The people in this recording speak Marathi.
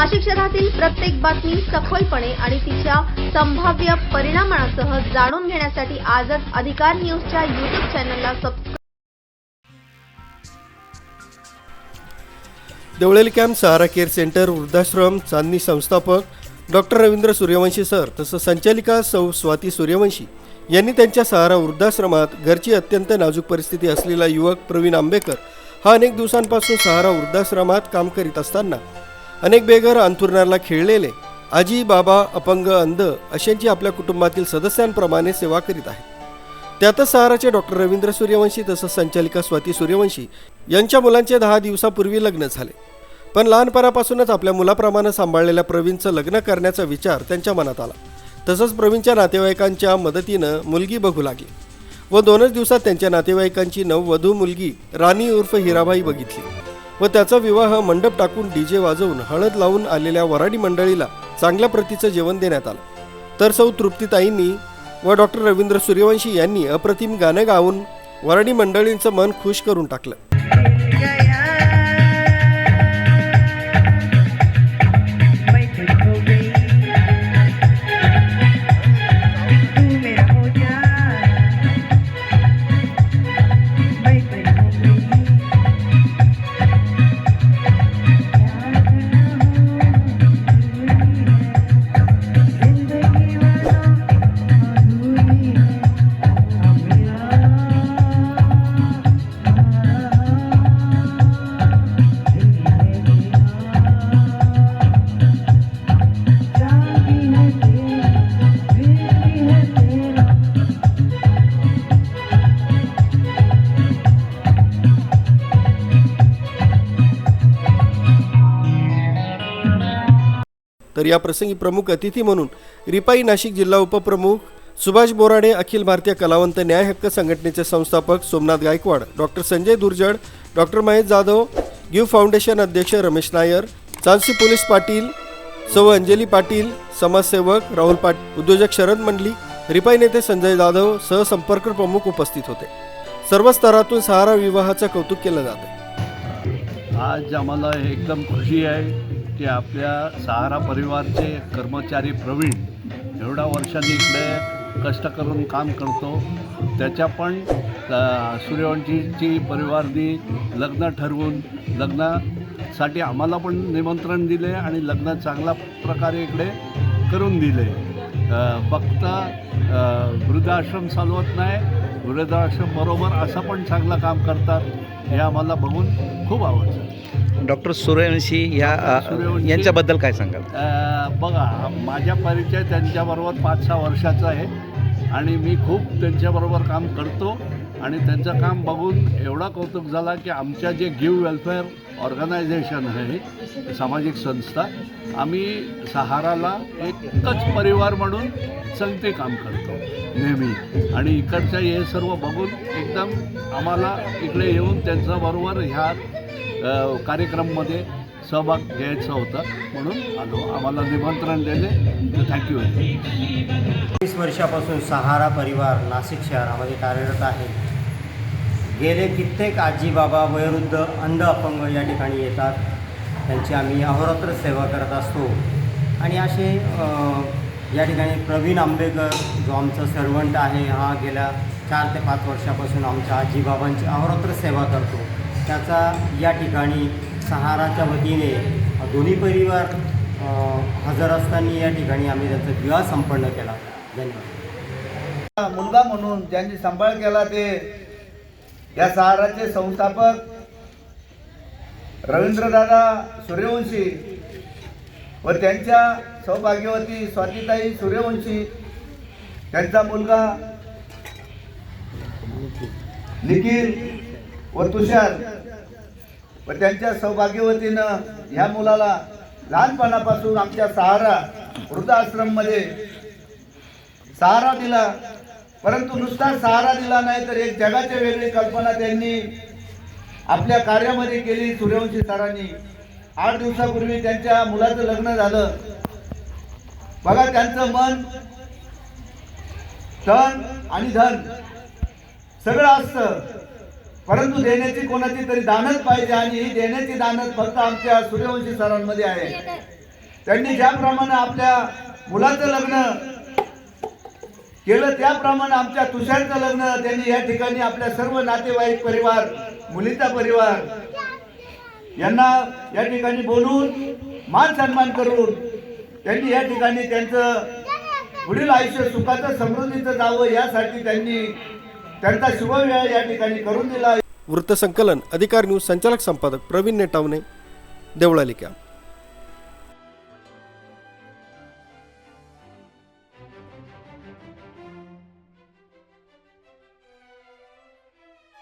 नाशिक शहरातील प्रत्येक बातमी सखोलपणे आणि तिच्या संभाव्य परिणामांसह जाणून घेण्यासाठी आजच अधिकार न्यूजच्या यूट्यूब चॅनलला subscribe देवळेल camp Sahara care centre वृद्धाश्रम चांदणी संस्थापक डॉक्टर रवींद्र सूर्यवंशी सर तसंच संचालिका सौ स्वाती सूर्यवंशी यांनी त्यांच्या सहारा वृद्धाश्रमात घरची अत्यंत नाजूक परिस्थिती असलेला युवक प्रवीण आंबेकर हा अनेक दिवसांपासून सहारा वृद्धाश्रमात काम करीत असताना अनेक बेघर अंथुरणाला खेळलेले आजी बाबा अपंग अंध अशांची आपल्या कुटुंबातील सदस्यांप्रमाणे सेवा करीत आहे त्यातच सहाराचे डॉक्टर रवींद्र सूर्यवंशी तसंच संचालिका स्वाती सूर्यवंशी यांच्या मुलांचे दहा दिवसापूर्वी लग्न झाले. पण लहानपणापासूनच आपल्या मुलाप्रमाणे सांभाळलेल्या प्रवीणचं लग्न करण्याचा विचार त्यांच्या मनात आला. तसंच प्रवीणच्या नातेवाईकांच्या मदतीनं मुलगी बघू लागली व दोनच दिवसात त्यांच्या नातेवाईकांची नववधू मुलगी राणी उर्फ हिराबाई बघितली. व त्याचा विवाह मंडप टाकून डीजे वाजवून हळद लावून आलेल्या वराडी मंडळीला चांगल्या प्रतीचं जेवण देण्यात आलं. तर सौ तृप्तीताईंनी व डॉक्टर रवींद्र सूर्यवंशी यांनी अप्रतिम गाणं गाऊन वराडी मंडळींचं मन खुश करून टाकलं. तर या प्रसंगी प्रमुख अतिथी म्हणून रिपाई नाशिक जिल्हा उपप्रमुख सुभाष बोराडे अखिल भारतीय कलावंत न्याय हक्क संघटनेचे संस्थापक Somnath Gaikwad doctor Sanjay दुर्जड doctor Mahesh Jadhav Give Foundation अध्यक्ष रमेश नायर चांसी पोलीस पाटील सौ अंजली पाटील समाजसेवक राहुल पाटील उद्योजक शरद मंडली रिपाई नेते संजय जाधव सहसंपर्क प्रमुख उपस्थित होते. सर्व स्तरातून सहारा विवाहाचं कौतुक केलं जातं. आज आम्हाला एकदम खुशी आहे. की आपल्या सहारा परिवारचे कर्मचारी प्रवीण एवढ्या वर्षांनी इकडे कष्ट करून काम करतो. त्याच्या पण सूर्यवंशीची परिवारनी लग्न ठरवून लग्नासाठी आम्हाला पण निमंत्रण दिले आणि लग्न चांगल्या प्रकारे इकडे करून दिले. फक्त वृद्धाश्रम चालवत नाही वृद्धाश्रम बरोबर असं पण चांगलं काम करतात. हे आम्हाला बघून खूप आवडतं. डॉक्टर सूर्यवंशी या अ, सूर्यवंशी. यांच्याबद्दल काय सांगाल? बघा माझा परिचय त्यांच्याबरोबर पाच सहा वर्षाचा आहे आणि मी खूप त्यांच्याबरोबर काम करतो. आणि त्यांचं काम बघून एवढा कौतुक झाला की आमच्या जे गिव्ह वेलफेअर ऑर्गनायझेशन आहे सामाजिक संस्था आम्ही सहाराला एकच परिवार म्हणून संगते काम करतो नेहमी. आणि इकडच्या हे सर्व बघून एकदम आम्हाला इकडे येऊन त्यांच्याबरोबर ह्या कार्यक्रममध्ये सहभाग घ्यायचा होता. म्हणून आलो. आम्हाला निमंत्रण दिले तर थँक्यू वीस वर्षापासून सहारा परिवार नाशिक शहरामध्ये कार्यरत आहे. गेले कित्येक आजी बाबा वयोवृद्ध अंध अपंग या ठिकाणी येतात. त्यांची आम्ही अहोरात्र सेवा करत असतो. आणि असे या ठिकाणी प्रवीण आंबेकर जो आमचा सर्वंट आहे हा गेल्या चार ते पाच वर्षापासून आमच्या आजीबाबांची अहोरात्र सेवा करतो. त्याचा या ठिकाणी सहाराच्या वतीने दोन्ही परिवार हजर असताना या ठिकाणी आम्ही त्यांचा विवाह संपन्न केला. धन्यवाद. मुलगा म्हणून ज्यांनी सांभाळ केला ते या सहाराचे संस्थापक रवींद्रदादा सूर्यवंशी व त्यांच्या सौभाग्यवती स्वातीताई सूर्यवंशी त्यांचा मुलगा निखिल व तुषार व त्यांच्या सौभाग्यवतीनं ह्या मुलाला लहानपणापासून आमच्या सहारा वृद्धाश्रममध्ये सहारा दिला. परंतु नुसता सहारा दिला नाही तर एक जगाच्या वेगळी कल्पना त्यांनी आपल्या कार्यामध्ये केली सूर्यवंशी सरांनी. आठ दिवसापूर्वी त्यांच्या मुलाचं लग्न झालं. बघा त्यांचं मन तन आणि धन सगळं असतं. परंतु देण्याची कोणाची तरी दानच पाहिजे आणि ही देण्याची दानच फक्त आमच्या सूर्यवंशी सरांमध्ये आहे. त्यांनी ज्याप्रमाणे आपल्या मुलाचं लग्न केलं त्याप्रमाणे आमच्या तुषारचं लग्न त्यांनी या ठिकाणी आपल्या सर्व नातेवाईक परिवार मुलीचा परिवार यांना या ठिकाणी बोलून मान सन्मान करून त्यांनी या ठिकाणी त्यांचं पुढील आयुष्य सुखाचं समृद्धीचं जावं यासाठी त्यांनी त्यांचा शुभविवाह या ठिकाणी करून दिला. वृत्तसंकलन अधिकार न्यूज संचालक संपादक प्रवीण नेटावणे देवळाली